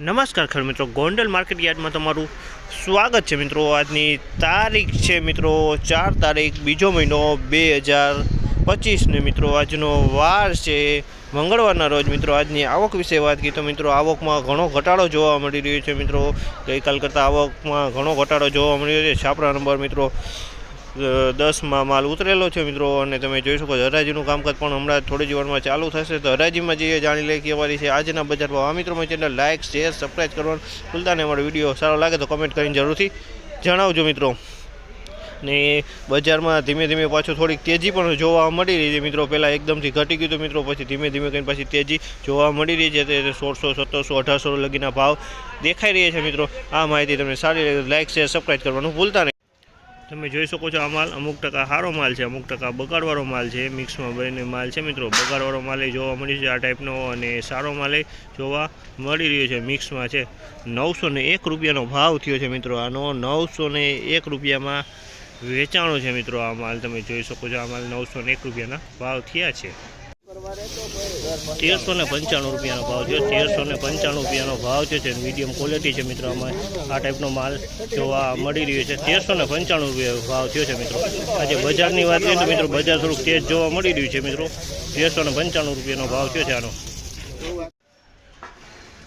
નમસ્કાર ખેડૂત મિત્રો, ગોંડલ માર્કેટ યાર્ડમાં તમારું સ્વાગત છે મિત્રો. આજની તારીખ છે મિત્રો, ચાર તારીખ, બીજો મહિનો બે હજાર પચીસને મિત્રો. આજનો વાર છે મંગળવારના રોજ મિત્રો. આજની આવક વિશે વાત કરીએ તો મિત્રો, આવકમાં ઘણો ઘટાડો જોવા મળી રહ્યો છે મિત્રો. ગઈકાલ કરતાં આવકમાં ઘણો ઘટાડો જોવા મળી રહ્યો છે. છાપરા નંબર મિત્રો દસમાં માલ ઉતરેલો છે મિત્રો, અને તમે જોઈ શકો છો હરાજીનું કામકાજ પણ હમણાં થોડી જ વારમાં ચાલુ થશે. તો હરાજીમાં જઈએ જાણી લઈએ કે અમારી છે આજના બજાર ભાવ. આ મિત્રો મારી ચેનલ લાઇક શેર સબસ્ક્રાઈબ કરવાનું ભૂલતા નહીં. અમારો વીડિયો સારો લાગે તો કમેન્ટ કરીને જરૂરથી જણાવજો મિત્રો. ને બજારમાં ધીમે ધીમે પાછું થોડીક તેજી પણ જોવા મળી રહી છે મિત્રો. પહેલાં એકદમથી ઘટી ગયું હતું મિત્રો, પછી ધીમે ધીમે કરીને પાછી તેજી જોવા મળી રહી છે. તે સોળસો, સત્તરસો, અઢારસો લગીના ભાવ દેખાઈ રહ્યા છે મિત્રો. આ માહિતી તમને સારી લાઇક શેર સબસ્ક્રાઈબ કરવાનું ભૂલતા નહીં. તમે જોઈ શકો છો આ માલ અમુક ટકા સારો માલ છે, અમુક ટકા બગાડવાળો માલ છે મિક્સમાં બનીને માલ છે. મિત્રો, બગાડવાળો માલ જોવા મળી છે આ ટાઈપનો અને સારો માલ એ જોવા મળી રહ્યો છે મિક્સમાં છે. નવસો એક રૂપિયાનો ભાવ થયો છે મિત્રો આનો. નવસો એક રૂપિયામાં વેચાણો છે મિત્રો આ માલ. તમે જોઈ શકો છો આ માલ નવસો એક રૂપિયાના ભાવ થયા છે. તેરસો ને પંચાણું રૂપિયાનો ભાવ છે. તેરસો ને પંચાણું રૂપિયાનો ભાવ છે મીડિયમ ક્વોલિટી છે મિત્રો આમાં. આ ટાઈપનો માલ જોવા મળી રહ્યો છે. તેરસો ને પંચાણું રૂપિયા ભાવ થયો છે મિત્રો. આજે બજારની વાત કરીએ તો મિત્રો બજાર થોડુંક તેજ જોવા મળી રહ્યું છે મિત્રો. તેરસો ને પંચાણું રૂપિયાનો ભાવ થયો છે આનો.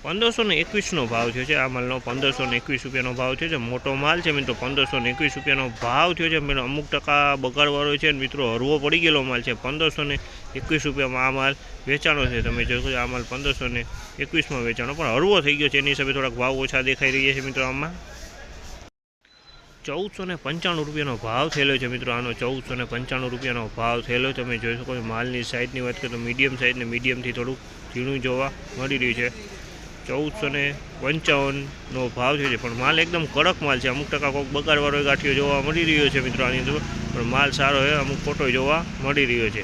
પંદરસો ને એકવીસનો ભાવ થયો છે. આ માલનો પંદરસો ને એકવીસ રૂપિયાનો ભાવ થયો છે. મોટો માલ છે મિત્રો, પંદરસો ને એકવીસ રૂપિયાનો ભાવ થયો છે. મિત્રો, અમુક ટકા બગાડવાળો છે મિત્રો, હરવો પડી ગયેલો માલ છે. પંદરસો ને એકવીસ રૂપિયામાં આ માલ વેચાણો છે. તમે જોશો આ માલ પંદરસો ને એકવીસમાં વેચાણો, પણ હરવો થઈ ગયો છે. એની હિસાબે થોડાક ભાવ ઓછા દેખાઈ રહ્યા છે મિત્રો આમાં. ચૌદસો ને પંચાણું રૂપિયાનો ભાવ થયેલો છે મિત્રો. આનો ચૌદસો ને પંચાણું રૂપિયાનો ભાવ થયેલો. તમે જોઈ શકો માલની સાઇઝની વાત કરીએ તો મીડિયમ સાઇઝને મીડિયમથી થોડુંક ઝીણું જોવા મળી રહ્યું છે. ચૌદસો ને પંચાવનનો ભાવ છે પણ માલ એકદમ કડક માલ છે. અમુક ટકા કોઈક બગાડવાળો ગાંઠિયો જોવા મળી રહ્યો છે મિત્રો આની અંદર. પણ માલ સારો છે, અમુક ખોટો જોવા મળી રહ્યો છે.